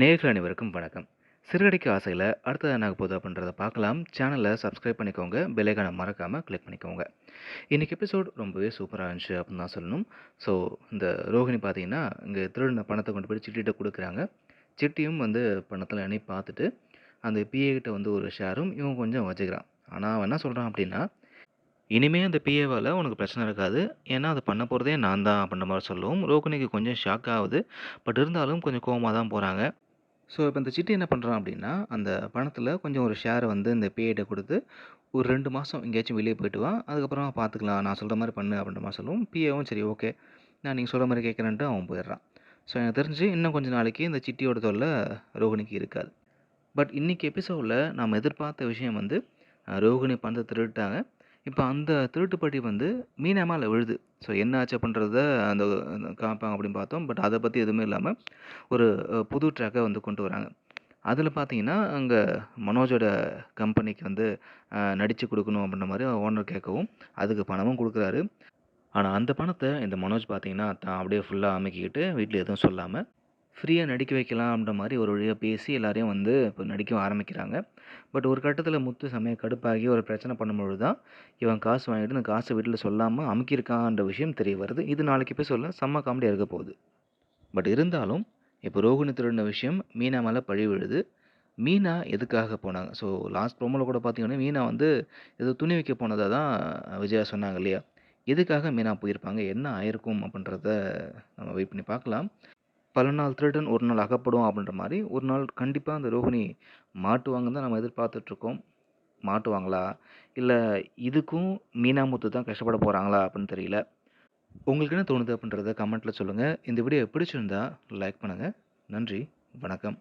நேர்கள் அனைவருக்கும் வணக்கம். சிறுகடிக்க ஆசையில் அடுத்தது என்ன ஆக போகுது அப்படின்றத பார்க்கலாம். சேனலை சப்ஸ்கிரைப் பண்ணிக்கோங்க. பெல்லைக்கான மறக்காமல் கிளிக் பண்ணிக்கோங்க. இன்றைக்கி எபிசோட் ரொம்பவே சூப்பராக இருந்துச்சு அப்படின்னு தான் சொல்லணும். ஸோ இந்த ரோஹிணி பார்த்தீங்கன்னா இங்கே திருடின பணத்தை கொண்டு போய் சிட்டிகிட்ட கொடுக்குறாங்க. சிட்டியும் வந்து பணத்தில் அணி பார்த்துட்டு அந்த பிஏகிட்ட வந்து ஒரு ஷேரும் இவன் கொஞ்சம் வச்சுக்கிறான். ஆனால் அவன் என்ன சொல்கிறான் அப்படின்னா இனிமே அந்த பிஏவால் உனக்கு பிரச்சனை இருக்காது. ஏன்னா அதை பண்ண போகிறதே நான் தான் அப்படின்ற மாதிரி சொல்லவும் ரோகிணிக்கு கொஞ்சம் ஷாக் ஆகுது. பட் இருந்தாலும் கொஞ்சம் கோவமாக தான் போகிறாங்க ஸோ இப்போ இந்த சிட்டி என்ன பண்ணுறான் அப்படின்னா அந்த பணத்தில் கொஞ்சம் ஒரு ஷேரை வந்து இந்த பிஏட்ட கொடுத்து ஒரு ரெண்டு மாதம் எங்கேயாச்சும் வெளியே போயிட்டு வா அதுக்கப்புறமா பார்த்துக்கலாம் நான் சொல்கிற மாதிரி பண்ணு அப்படின்ற மாதிரி சொல்லுவோம் பிஏவும் சரி ஓகே. நான் நீங்கள் சொல்கிற மாதிரி கேட்குறேன்ட்டு அவன் போயிடுறான். ஸோ எனக்கு தெரிஞ்சு இன்னும் கொஞ்சம் நாளைக்கு இந்த சிட்டியோட தொல்லை ரோகிணிக்கு இருக்காது. பட் இன்றைக்கி எபிசோடில் நாம் எதிர்பார்த்த விஷயம் வந்து ரோகிணி பணத்தை திருட்டாங்க இப்போ அந்த திருட்டுப்பட்டி வந்து மீனாமாவில் விழுது. ஸோ என்ன ஆச்சு அப்படின்றத அந்த காமிப்பாங்க அப்படின்னு பார்த்தோம். பட் அதை பற்றி எதுவுமே இல்லாமல் ஒரு புது ட்ராக்கை வந்து கொண்டு வராங்க. அதில் பார்த்தீங்கன்னா அங்கே மனோஜோட கம்பெனிக்கு வந்து நடித்து கொடுக்கணும் அப்படின்ற மாதிரி ஓனர் கேட்கவும் அதுக்கு பணமும் கொடுக்குறாரு. ஆனால் அந்த பணத்தை இந்த மனோஜ் பார்த்தீங்கன்னா தான் அப்படியே ஃபுல்லாக அமைக்கிக்கிட்டு வீட்டில் எதுவும் சொல்லாமல் ஃப்ரீயாக நடிக்க வைக்கலாம் அப்படின்ற மாதிரி ஒரு வழியாக பேசி எல்லாரையும் வந்து இப்போ நடிக்க ஆரம்பிக்கிறாங்க. பட் ஒரு கட்டத்தில் முத்து செம்மையாக கடுப்பாகி ஒரு பிரச்சனை பண்ணும்பொழுது தான் இவன் காசு வாங்கிட்டு இந்த காசை வீட்டில் சொல்லாமல் அமுக்கியிருக்கான்ற விஷயம் தெரிய வருது. இது நாளைக்கு போய் சொல்ல செம்ம காமெடியாக இருக்க போகுது. பட் இருந்தாலும் இப்போ ரோகிணி திருடின விஷயம் மீனா மேலே பழி விழுது. மீனா எதுக்காக போனாங்க? ஸோ லாஸ்ட் ப்ரோமோவில் கூட பார்த்தீங்கன்னா மீனா வந்து ஏதோ துணி வைக்க போனதாக தான் விஜயா சொன்னாங்க இல்லையா? எதுக்காக மீனா போயிருப்பாங்க? என்ன ஆயிருக்கும் அப்படின்றத நம்ம வெயிட் பண்ணி பார்க்கலாம். பல நாள் திருடன் ஒரு நாள் அகப்படும் அப்படின்ற மாதிரி ஒரு நாள் கண்டிப்பாக அந்த ரோகிணி மாட்டுவாங்கன்னு தான் நம்ம எதிர்பார்த்துட்ருக்கோம். மாட்டுவாங்களா? இல்லை இதுக்கும் மீனாமுத்து தான் கஷ்டப்பட போகிறாங்களா அப்படின்னு தெரியல. உங்களுக்கு என்ன தோணுது அப்படின்றத கமெண்ட்டில் சொல்லுங்கள் இந்த வீடியோ பிடிச்சிருந்தா லைக் பண்ணுங்கள் நன்றி. வணக்கம்.